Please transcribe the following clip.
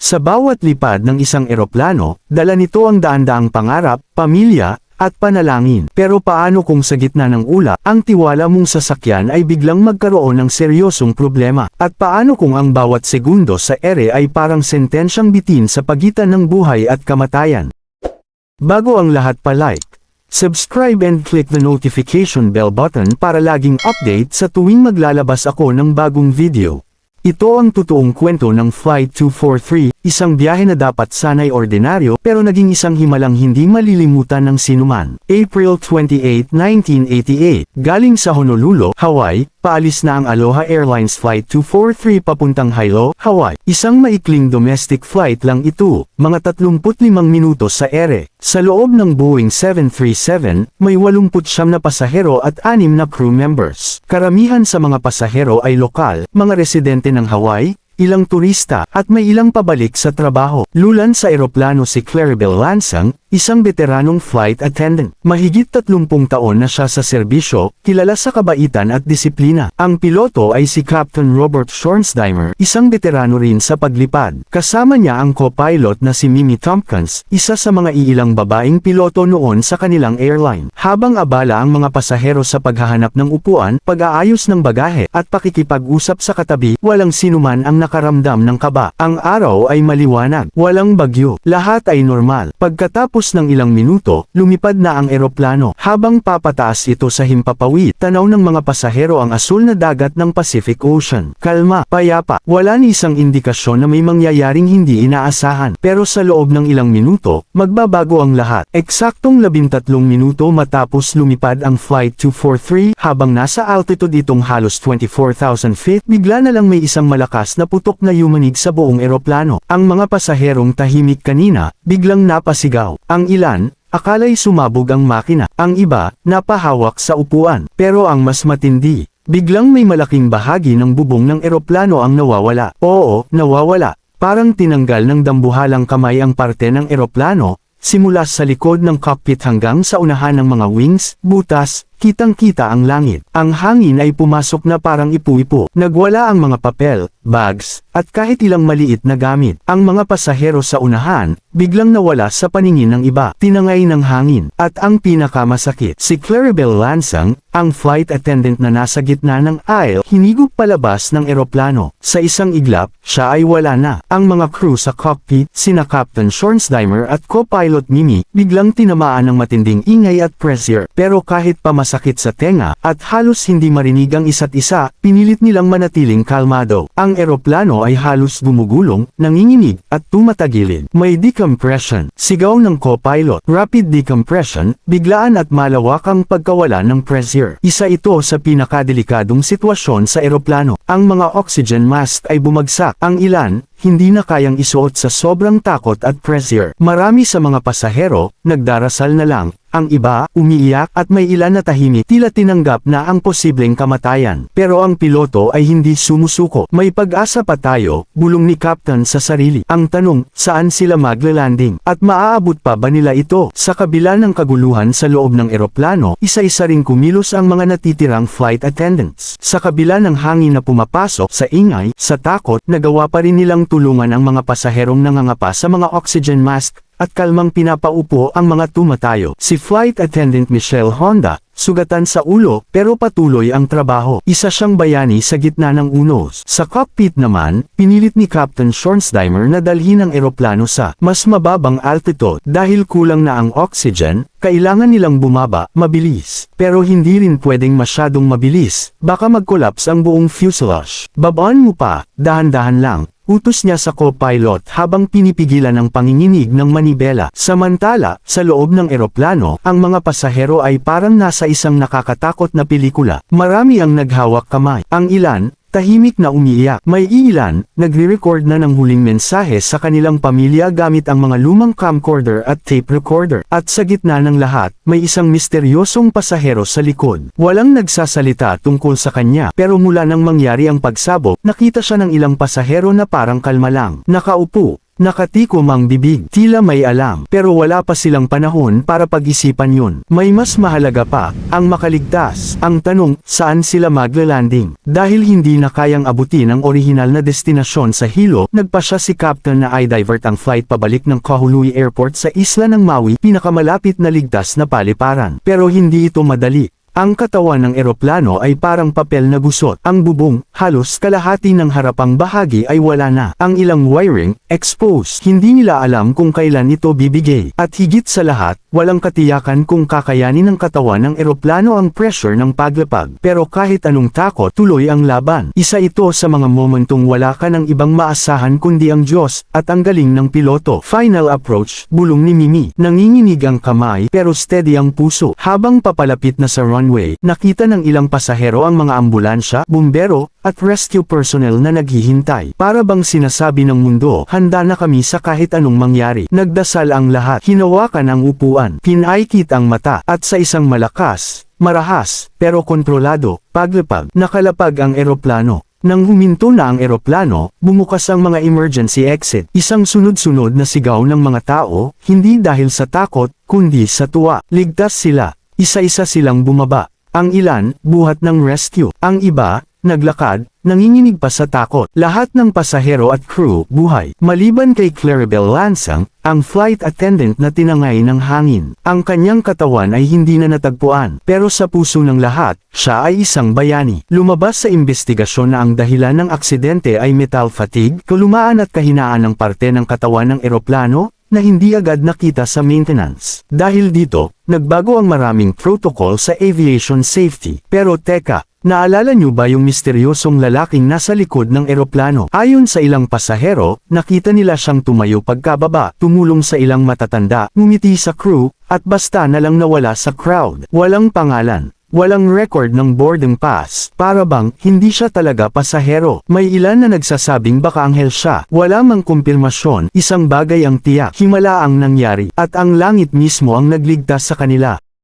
Sa bawat lipad ng isang eroplano, dala nito ang daan-daang pangarap, pamilya, at panalangin. Pero paano kung sa gitna ng ula, ang tiwala mong sasakyan ay biglang magkaroon ng seryosong problema? At paano kung ang bawat segundo sa ere ay parang sentensyang bitin sa pagitan ng buhay at kamatayan? Bago ang lahat pa-like, subscribe and click the notification bell button para laging update sa tuwing maglalabas ako ng bagong video. Ito ang totoong kwento ng Flight 243, isang biyahe na dapat sanay ordinaryo pero naging isang himalang hindi malilimutan ng sinuman. April 28, 1988, galing sa Honolulu, Hawaii, paalis na ang Aloha Airlines Flight 243 papuntang Hilo, Hawaii. Isang maikling domestic flight lang ito, mga 35 minuto sa ere. Sa loob ng Boeing 737, may 89 na pasahero at 6 na crew members. Karamihan sa mga pasahero ay lokal, mga residente ng Hawaii, ilang turista, at may ilang pabalik sa trabaho. Lulan sa eroplano si Claribel Lansang, isang veteranong flight attendant. Mahigit 30 taon na siya sa serbisyo, kilala sa kabaitan at disiplina. Ang piloto ay si Captain Robert Schornsdeimer, isang veterano rin sa paglipad. Kasama niya ang co-pilot na si Mimi Tompkins, isa sa mga iilang babaeng piloto noon sa kanilang airline. Habang abala ang mga pasahero sa paghahanap ng upuan, pag-aayos ng bagahe, at pakikipag-usap sa katabi, walang sinuman ang nakaramdam ng kaba. Ang araw ay maliwanag, walang bagyo, lahat ay normal. Pagkatapos ng ilang minuto, lumipad na ang eroplano. Habang papataas ito sa himpapawid, tanaw ng mga pasahero ang asul na dagat ng Pacific Ocean. Kalma, payapa, wala ni isang indikasyon na may mangyayaring hindi inaasahan. Pero sa loob ng ilang minuto, magbabago ang lahat. Eksaktong 13 minuto matapos lumipad ang Flight 243, habang nasa altitude itong halos 24,000 feet, bigla na lang may isang malakas na putok na yumanig sa buong eroplano. Ang mga pasaherong tahimik kanina, biglang napasigaw. Ang ilan, akala'y sumabog ang makina. Ang iba, napahawak sa upuan. Pero ang mas matindi, biglang may malaking bahagi ng bubong ng eroplano ang nawawala. Oo, nawawala. Parang tinanggal ng dambuhalang kamay ang parte ng eroplano, simula sa likod ng cockpit hanggang sa unahan ng mga wings, butas, kitang-kita ang langit. Ang hangin ay pumasok na parang ipu-ipo. Nagwala ang mga papel, bags, at kahit ilang maliit na gamit. Ang mga pasahero sa unahan, biglang nawala sa paningin ng iba. Tinangay ng hangin. At ang pinakamasakit, si Claribel Lansang, ang flight attendant na nasa gitna ng aisle, hinigop palabas ng eroplano. Sa isang iglap, siya ay wala na. Ang mga crew sa cockpit, sina Captain Schornsdeimer at co-pilot Mimi, biglang tinamaan ng matinding ingay at pressure. Pero kahit pa masakit sa tenga, at halos hindi marinig ang isa't isa, pinilit nilang manatiling kalmado. Ang eroplano ay halos gumugulong, nanginginig, at tumatagilid. May decompression, sigaw ng co-pilot, rapid decompression, biglaan at malawak ang pagkawala ng pressure. Isa ito sa pinakadelikadong sitwasyon sa eroplano. Ang mga oxygen mask ay bumagsak. Ang ilan, hindi na kayang isuot sa sobrang takot at pressure. Marami sa mga pasahero, nagdarasal na lang, ang iba, umiiyak at may ilan na tahimik tila tinanggap na ang posibleng kamatayan. Pero ang piloto ay hindi sumusuko. May pag-asa pa tayo, bulong ni Captain sa sarili. Ang tanong, saan sila maglalanding? At maaabot pa ba nila ito? Sa kabila ng kaguluhan sa loob ng eroplano, isa-isa ring kumilos ang mga natitirang flight attendants. Sa kabila ng hangin na pumapasok sa ingay, sa takot, nagawa pa rin nilang tulungan ang mga pasaherong nangangapa sa mga oxygen mask, at kalmang pinapaupo ang mga tumatayo. Si Flight Attendant Michelle Honda, sugatan sa ulo, pero patuloy ang trabaho. Isa siyang bayani sa gitna ng unos. Sa cockpit naman, pinilit ni Captain Schornsdeimer na dalhin ang eroplano sa mas mababang altitude dahil kulang na ang oxygen, kailangan nilang bumaba, mabilis. Pero hindi rin pwedeng masyadong mabilis, baka mag-collapse ang buong fuselage. Babaan mo pa, dahan-dahan lang, Utos niya sa co-pilot habang pinipigilan ang panginginig ng manibela. Samantala, sa loob ng eroplano, ang mga pasahero ay parang nasa isang nakakatakot na pelikula. Marami ang naghawak kamay. Ang ilan, tahimik na umiiyak. May ilan, nagre-record na ng huling mensahe sa kanilang pamilya gamit ang mga lumang camcorder at tape recorder. At sa gitna ng lahat, may isang misteryosong pasahero sa likod. Walang nagsasalita tungkol sa kanya, pero mula nang mangyari ang pagsabog, nakita siya ng ilang pasahero na parang kalma lang. Nakaupo, Nakatikom ang bibig, tila may alam, pero wala pa silang panahon para pag-isipan yun. May mas mahalaga pa, ang makaligtas. Ang tanong, saan sila maglalanding? Dahil hindi na kayang abutin ang orihinal na destinasyon sa Hilo, nagpa siya si Captain na i-divert ang flight pabalik ng Kahului Airport sa isla ng Maui, pinakamalapit na ligtas na paliparan. Pero hindi ito madali. Ang katawan ng eroplano ay parang papel na gusot. Ang bubong, halos kalahati ng harapang bahagi ay wala na. Ang ilang wiring, exposed. Hindi nila alam kung kailan ito bibigay. At higit sa lahat, walang katiyakan kung kakayanin ng katawan ng eroplano ang pressure ng paglapag. Pero kahit anong takot, tuloy ang laban. Isa ito sa mga momentong wala ka ng ibang maasahan kundi ang Diyos, at ang galing ng piloto. Final approach, bulong ni Mimi. Nanginginig ang kamay, pero steady ang puso. Habang papalapit na sa runway, nakita ng ilang pasahero ang mga ambulansya, bumbero, at rescue personnel na naghihintay. Para bang sinasabi ng mundo, handa na kami sa kahit anong mangyari. Nagdasal ang lahat, hinawakan ang upuan, pinaikit ang mata, at sa isang malakas, marahas, pero kontrolado, paglapag, nakalapag ang eroplano. Nang huminto na ang eroplano, bumukas ang mga emergency exit. Isang sunod-sunod na sigaw ng mga tao, hindi dahil sa takot, kundi sa tuwa. Ligtas sila. Isa-isa silang bumaba. Ang ilan, buhat ng rescue. Ang iba, naglakad, nanginginig pa sa takot. Lahat ng pasahero at crew, buhay. Maliban kay Claribel Lansang, ang flight attendant na tinangay ng hangin. Ang kanyang katawan ay hindi na natagpuan. Pero sa puso ng lahat, siya ay isang bayani. Lumabas sa investigasyon na ang dahilan ng aksidente ay metal fatigue, kalumaan at kahinaan ng parte ng katawan ng eroplano, na hindi agad nakita sa maintenance. Dahil dito, nagbago ang maraming protocol sa aviation safety. Pero teka, naalala niyo ba yung misteryosong lalaking nasa likod ng eroplano? Ayon sa ilang pasahero, nakita nila siyang tumayo pagkababa, tumulong sa ilang matatanda, ngumiti sa crew, at basta na lang nawala sa crowd. Walang pangalan. Walang record ng boarding pass, para bang hindi siya talaga pasahero. May ilan na nagsasabing baka anghel siya. Wala mang kumpirmasyon, isang bagay ang tiyak, himala ang nangyari, at ang langit mismo ang nagligtas sa kanila.